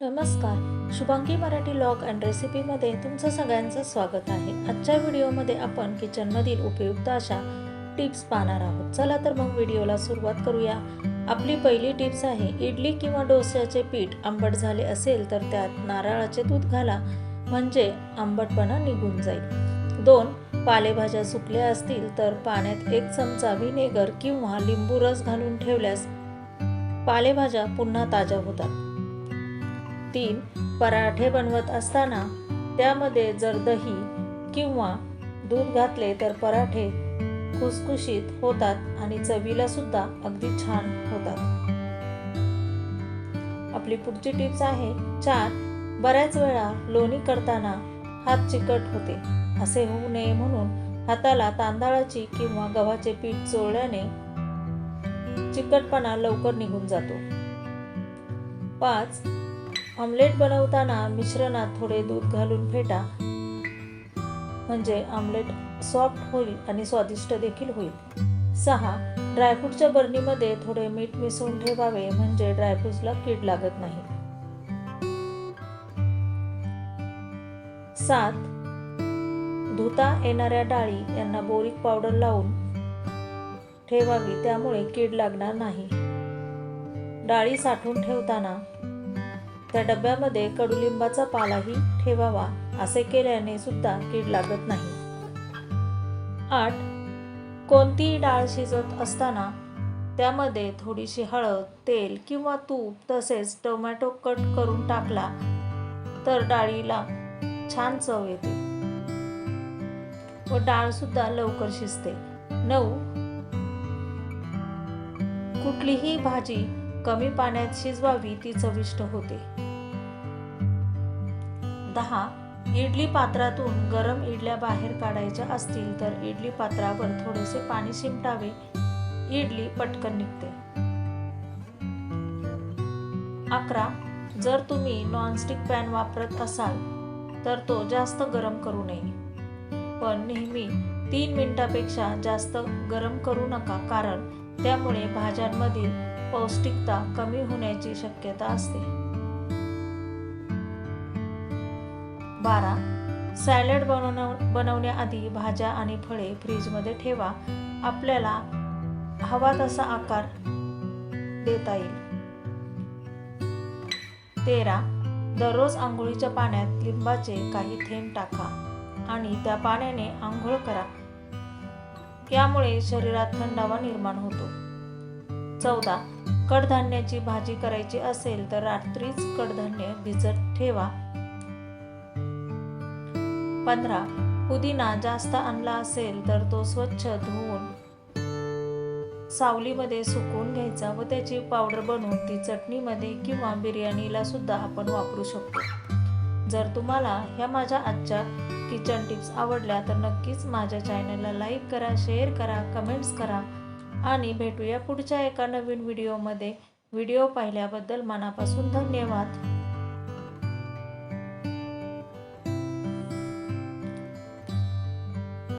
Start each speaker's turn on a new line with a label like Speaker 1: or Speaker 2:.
Speaker 1: नमस्कार. Shubhangi Marathi log and रेसिपीमध्ये तुमचं सगळ्यांचं स्वागत आहे. आजच्या व्हिडिओमध्ये आपण किचनमधील उपयुक्त अशा टिप्स पाहणार आहोत. चला तर मग व्हिडिओला सुरुवात करूया. आपली पहिली टिप्स आहे इडली किंवा डोस्याचे पीठ आंबट झाले असेल तर त्यात नारळाचे दूध घाला म्हणजे आंबटपणा निघून जाईल. दोन पालेभाज्या सुकल्या असतील तर पाण्यात एक चमचा व्हिनेगर किंवा लिंबू रस घालून ठेवल्यास पालेभाज्या पुन्हा ताज्या होतात. तीन पराठे बनवत असताना त्यामध्ये जर दही किंवा दूध घातले तर पराठे खुसखुशीत होतात आणि चवीला सुद्धा अगदी छान होतात. आपली पुढची टिप्स आहे चार बऱ्याच वेळा लोणी करताना हात चिकट होते. असे होऊ नये म्हणून हाताला तांदळाची किंवा गव्हाचे पीठ चोळल्याने चिकटपणा लवकर निघून जातो. पाच ऑमलेट बनवताना मिश्रणात थोडे दूध घालून फेटा. म्हणजे ऑमलेट सॉफ्ट होईल आणि स्वादिष्ट देखील होईल. सहा ड्रायफ्रूटच्या बर्नीमध्ये थोडे मीठ मिसळून ठेवावे म्हणजे ड्रायफ्रूट्सला कीड लागत नाही. सात धुता येणाऱ्या डाळी यांना बोरिक पावडर लावून ठेवावी त्यामुळे कीड लागणार नाही. डाळी साठवून ठेवताना त्या डब्यामध्ये कडुलिंबाचा पालाही ठेवावा असे केल्याने सुद्धा कीड लागत नाही. आठ. कोणतीही डाळ शिजत असताना त्यामध्ये थोडीशी हळद तेल किंवा तूप तसेच टोमॅटो कट करून टाकला तर डाळीला छान चव येते. व डाळ सुद्धा लवकर शिजते. नऊ. कुठलीही भाजी कमी पाण्यात शिजवावी ती चविष्ट होते. दहा. इडली पात्रातून गरम इडल्या बाहेर काढायच्या असतील तर इडली पात्रावर थोडेसे पाणी शिंपटावे इडली पटकन निघते. अकरा. जर तुम्ही नॉनस्टिक पॅन वापरत असाल तर तो जास्त गरम करू नये. पण नेहमी तीन मिनिटापेक्षा जास्त गरम करू नका कारण त्यामुळे भाज्यांमधील पौष्टिकता कमी होण्याची शक्यता असते. बारा. सॅलड बनवण्या बनवण्याआधी भाज्या आणि फळे फ्रीजमध्ये ठेवा. आपल्याला हवा तसा आकार देता येईल. तेरा. दररोज आंघोळीच्या पाण्यात लिंबाचे काही थेंब टाका आणि त्या पाण्याने आंघोळ करा. यामुळे शरीरात थंडावा निर्माण होतो. चौदा. कडधान्याची भाजी करायची असेल तर रात्रीच कडधान्य भिजत ठेवा. पंधरा. पुदिना जास्त आणला असेल तर तो स्वच्छ धुवून सावलीमध्ये सुकवून घ्यायचा व त्याची पावडर बनवून ती चटणीमध्ये किंवा बिर्याणीला सुद्धा आपण वापरू शकतो. जर तुम्हाला ह्या माझ्या आजच्या किचन टिप्स आवडल्या तर नक्कीच माझ्या चॅनलला लाईक करा शेअर करा कमेंट्स करा. आणि भेटूया पुढच्या एका नवीन व्हिडिओमध्ये. व्हिडिओ पाहिल्याबद्दल मनापासून धन्यवाद.